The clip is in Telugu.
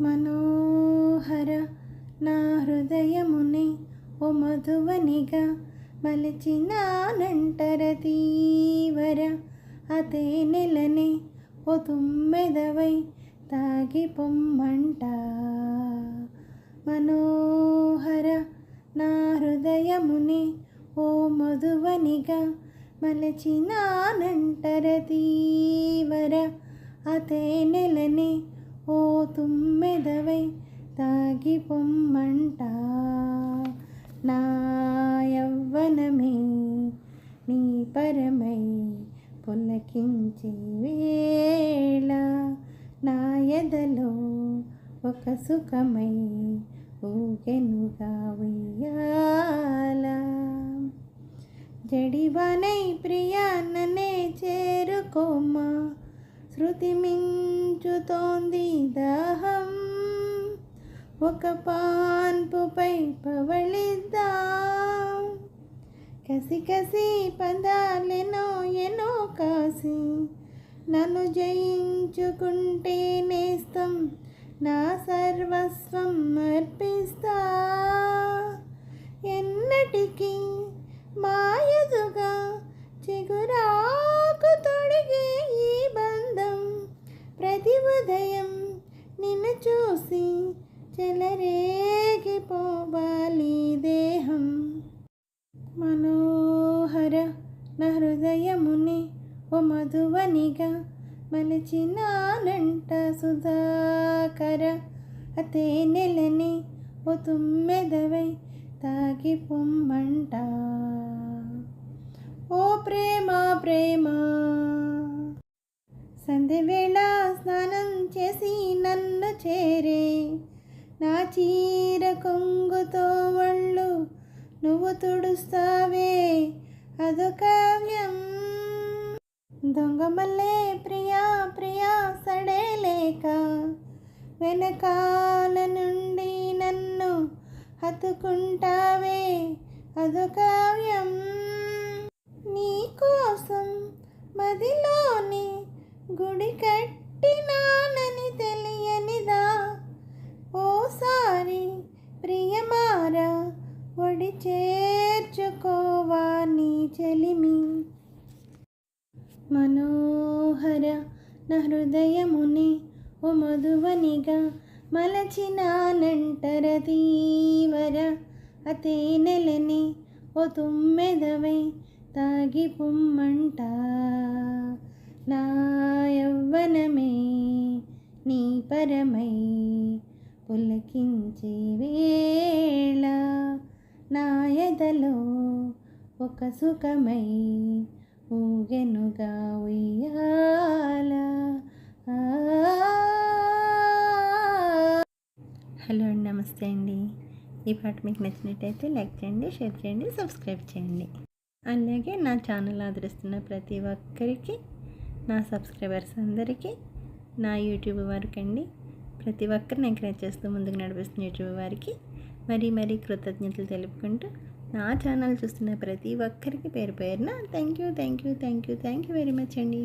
మనోహర నా హృదయముని ఓ మధువనిగా మలిచినానంటర తీవర. అతే నెలనే ఓ తుమ్మెదవై తాగి పొమ్మంట. మనోహర నా హృదయముని ఓ మధువనిగా మలచినానంటర తీవర. అతే నెలనే ఓ తుమ్మెదవై తాగి పొమ్మంట నా యవ్వనమే నీ పరమై పులకించే వేళ. నా ఎదలో ఒక సుఖమై ఊగెనుగా ఉయ్యాల. జడివనై ప్రియాన్ననే చేరుకోమా శృతిమించుతోంది దాహం. ఒక పాన్పుపై పవళిద్దాం. కసి కసి పదాలెనో ఎనో కాసి నన్ను జయించుకుంటే నేస్తం నా సర్వస్వం అర్పిస్తా. ఎన్నటికీ మాయదుగా చూసి చెలరేగిపోవాలి దేహం. మనోహర నా హృదయముని ఓ మధువనిగా మలచినానంట సుధాకర. అతే నెలని ఓ తుమ్మెదవై తాగి పొమ్మంట ఓ ప్రేమ ప్రేమ. సంధ్యవేళ స్నానం చేసి నన్ను చేరే. నా చీర కొంగుతో వాళ్ళు నువ్వు తుడుస్తావే. అదొకావ్యం దొంగమల్లే ప్రియా ప్రియా సడేలేక వెనకాల నుండి నన్ను హత్తుకుంటావే. అదొకావ్యం నీ కోసం మదిలోని గుడి కట్టినానని తెలియనిదా? ఓసారి ప్రియమారా ఒడి చేర్చుకోవా నీ చెలిమి? మనోహర నా హృదయముని ఓ మధువనిగా మలచినానంటర తీవర అతే నెలని ఓ తుమ్మెదవై తాగి పొమ్మంట. నా యవ్వనమే నీ పరమై పులకించే వేళ నా ఎదలో ఒక సుఖమై ఊగెనుగా ఉయ్యాల. హలో అండి నమస్తే అండి. ఈ పాట మీకు నచ్చినట్టయితే లైక్ చేయండి షేర్ చేయండి సబ్స్క్రైబ్ చేయండి. అలాగే నా ఛానల్ ఆదరిస్తున్న ప్రతి ఒక్కరికి నా సబ్స్క్రైబర్స్ అందరికీ నా యూట్యూబ్ వారికి అండి. ప్రతి ఒక్కరిని ఎంకరేజ్ చేస్తూ ముందుకు నడిపిస్తున్న యూట్యూబ్ వారికి మరీ మరీ కృతజ్ఞతలు తెలుపుకుంటూ నా ఛానల్ చూస్తున్న ప్రతి ఒక్కరికి పేరు పేరున thank you thank you thank you thank you very much అండి.